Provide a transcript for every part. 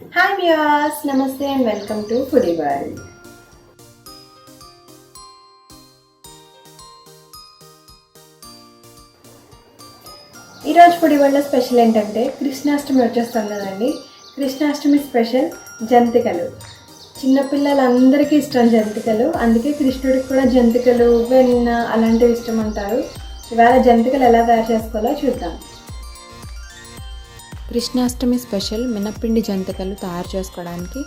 Hi viewers నమస్తే and welcome to foodie world ఈరోజు foodie world special ఏంటంటే కృష్ణాష్టమి వచ్చేస్తాం కదండి కృష్ణాష్టమి స్పెషల్ జంతికలు. చిన్నపిల్లలందరికీ ఇష్టం జంతికలు. అందుకే కృష్ణుడికి కూడా జంతికలు వెన్న అలాంటివి ఇష్టం అంటారు ఇవాళ జంతికలు ఎలా తయారు చేసుకోవాలో చూద్దాం. కృష్ణాష్టమి స్పెషల్ మినప్పిండి జంతికలు తయారు చేసుకోవడానికి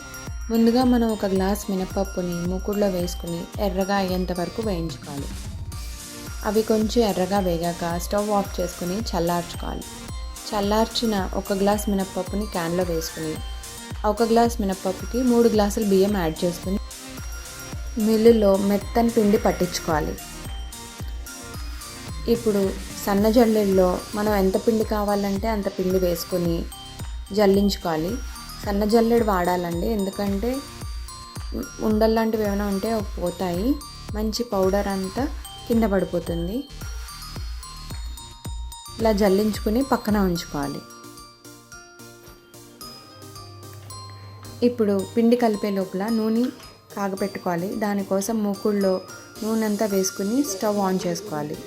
ముందుగా మనం ఒక గ్లాస్ మినపప్పుని మూకుడులో వేసుకుని ఎర్రగా అయ్యేంత వరకు వేయించుకోవాలి. అవి కొంచెం ఎర్రగా వేగాక స్టవ్ ఆఫ్ చేసుకుని చల్లార్చుకోవాలి. చల్లార్చిన ఒక గ్లాస్ మినపప్పుని క్యాన్లో వేసుకుని ఒక గ్లాస్ మినపప్పుకి మూడు గ్లాసులు బియ్యం యాడ్ చేసుకుని మిల్లులో మెత్తని పిండి పట్టించుకోవాలి. ఇప్పుడు సన్న జల్లెడలో మనం ఎంత పిండి కావాలంటే అంత పిండి వేసుకొని జల్లించుకోవాలి. సన్న జల్లెడ వాడాలండి. ఎందుకంటే ఉండల్లాంటివి ఏమైనా ఉంటే పోతాయి. మంచి పౌడర్ అంతా కింద పడిపోతుంది. ఇలా జల్లించుకుని పక్కన ఉంచుకోవాలి. ఇప్పుడు పిండి కలిపే లోపల నూనె కాగపెట్టుకోవాలి. దానికోసం మూకుళ్ళలో నూనె అంతా వేసుకుని స్టవ్ ఆన్ చేసుకోవాలి.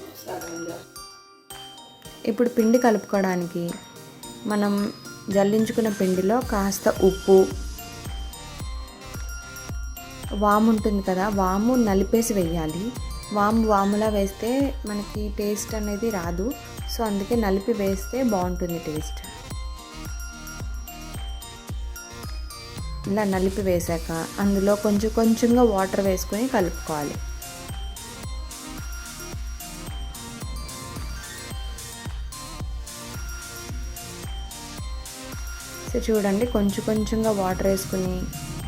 ఇప్పుడు పిండి కలుపుకోవడానికి మనం జల్లించుకున్న పిండిలో కాస్త ఉప్పు. వాము ఉంటుంది కదా వాము నలిపేసి వేయాలి. వాము వాములా వేస్తే మనకి టేస్ట్ అనేది రాదు. సో అందుకే నలిపి వేస్తే బాగుంటుంది టేస్ట్. ఇలా నలిపి వేసాక అందులో కొంచెం కొంచెంగా వాటర్ వేసుకొని కలుపుకోవాలి. సో చూడండి. కొంచెం కొంచెంగా వాటర్ వేసుకుని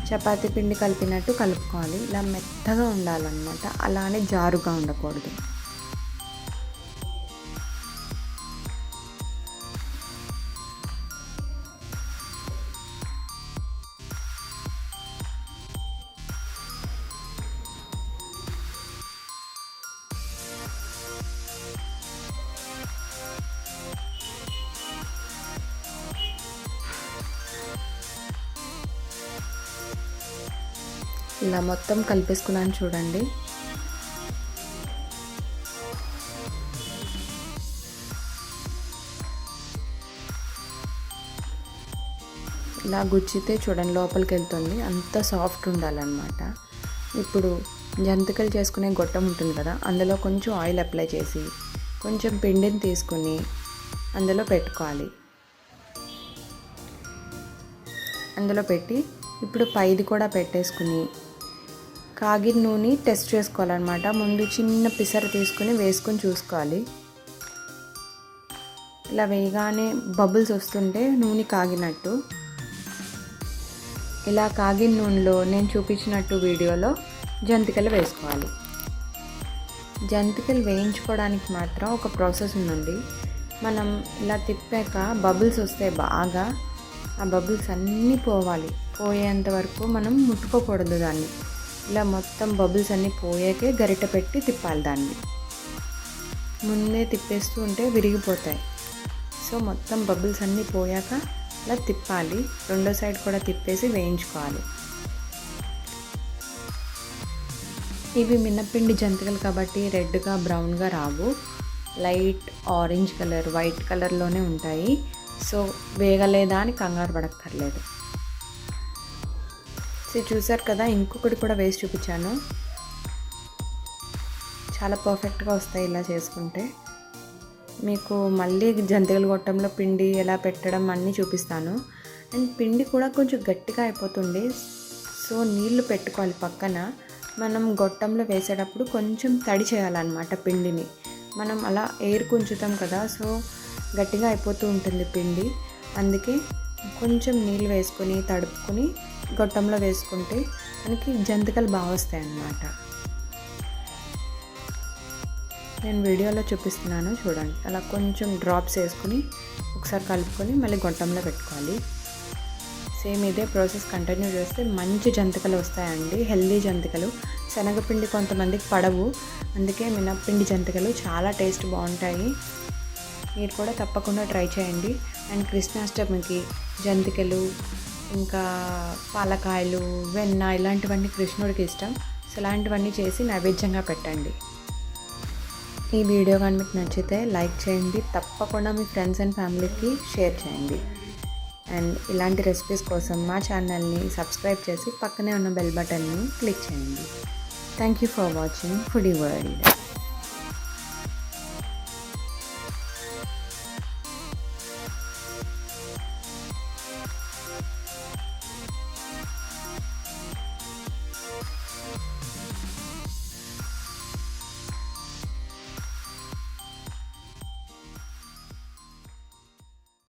చపాతీ పిండి కలిపినట్టు కలుపుకోవాలి. ఇలా మెత్తగా ఉండాలన్నమాట. అలానే జారుగా ఉండకూడదు. ఇలా మొత్తం కలిపేసుకున్నాను చూడండి. ఇలా గుచ్చితే చూడండి లోపలికి వెళ్తుంది అంత సాఫ్ట్ ఉండాలన్నమాట. ఇప్పుడు జంతికలు చేసుకునే గొట్టం ఉంటుంది కదా అందులో కొంచెం ఆయిల్ అప్లై చేసి కొంచెం పిండిని తీసుకుని అందులో పెట్టుకోవాలి. అందులో పెట్టి ఇప్పుడు పైది కూడా పెట్టేసుకుని కాగిన నూనె టెస్ట్ చేసుకోవాలన్నమాట. ముందు చిన్న పిసర తీసుకుని వేసుకొని చూసుకోవాలి. ఇలా వేయగానే బబుల్స్ వస్తుంటే నూనె కాగినట్టు. ఇలా కాగిన నూనెలో నేను చూపించినట్టు వీడియోలో జంతికలు వేసుకోవాలి. జంతికలు వేయించుకోవడానికి మాత్రం ఒక ప్రాసెస్ ఉందండి. మనం ఇలా తిప్పాక బబుల్స్ వస్తాయి బాగా ఆ బబుల్స్ అన్నీ పోవాలి. పోయేంత వరకు మనం ముట్టుకోకూడదు దాన్ని. ఇలా మొత్తం బబుల్స్ అన్నీ పోయాకే గరిట పెట్టి తిప్పాలి దాన్ని. ముందే తిప్పేస్తూ ఉంటే విరిగిపోతాయి. సో మొత్తం బబుల్స్ అన్నీ పోయాక ఇలా తిప్పాలి. రెండో సైడ్ కూడా తిప్పేసి వేయించుకోవాలి. ఇవి మినపిండి జంతికలు కాబట్టి రెడ్గా బ్రౌన్గా రావు. లైట్ ఆరెంజ్ కలర్ వైట్ కలర్లోనే ఉంటాయి. సో వేగలేదా అని కంగారు పడక్కర్లేదు. సో చూసారు కదా ఇంకొకటి కూడా వేసి చూపించాను. చాలా పర్ఫెక్ట్గా వస్తాయి ఇలా చేసుకుంటే. మీకు మళ్ళీ జంతికలు గొట్టంలో పిండి ఎలా పెట్టడం అన్నీ చూపిస్తాను. అండ్ పిండి కూడా కొంచెం గట్టిగా అయిపోతుంది. సో నీళ్ళు పెట్టుకోవాలి పక్కన. మనం గొట్టంలో వేసేటప్పుడు కొంచెం తడి చేయాలన్నమాట పిండిని. మనం అలా ఎయిర్ కుంచుతాం కదా సో గట్టిగా అయిపోతూ ఉంటుంది పిండి. అందుకే కొంచెం నీళ్ళు వేసుకొని తడుపుకొని గొట్టంలో వేసుకుంటే మనకి జంతికలు బాగా వస్తాయి అన్నమాట. నేను వీడియోలో చూపిస్తున్నాను చూడండి. అలా కొంచెం డ్రాప్స్ వేసుకుని ఒకసారి కలుపుకొని మళ్ళీ గొట్టంలో పెట్టుకోవాలి. సేమ్ ఇదే ప్రాసెస్ కంటిన్యూ చేస్తే మంచి జంతికలు వస్తాయండి. హెల్దీ జంతికలు. శనగపిండి కొంతమందికి పడవు. అందుకే మినప్పిండి జంతికలు చాలా టేస్ట్ బాగుంటాయి. మీరు కూడా తప్పకుండా ట్రై చేయండి. అండ్ కృష్ణాష్టమికి జంతికలు ఇంకా పాలకాయలు వెన్న ఇలాంటివన్నీ కృష్ణుడికి ఇష్టం. సో ఇలాంటివన్నీ చేసి నైవేద్యంగా పెట్టండి. ఈ వీడియో కానీ మీకు నచ్చితే లైక్ చేయండి. తప్పకుండా మీ ఫ్రెండ్స్ అండ్ ఫ్యామిలీకి షేర్ చేయండి. అండ్ ఇలాంటి రెసిపీస్ కోసం మా ఛానల్ని సబ్స్క్రైబ్ చేసి పక్కనే ఉన్న బెల్ బటన్ని క్లిక్ చేయండి. Thank you for watching foodie world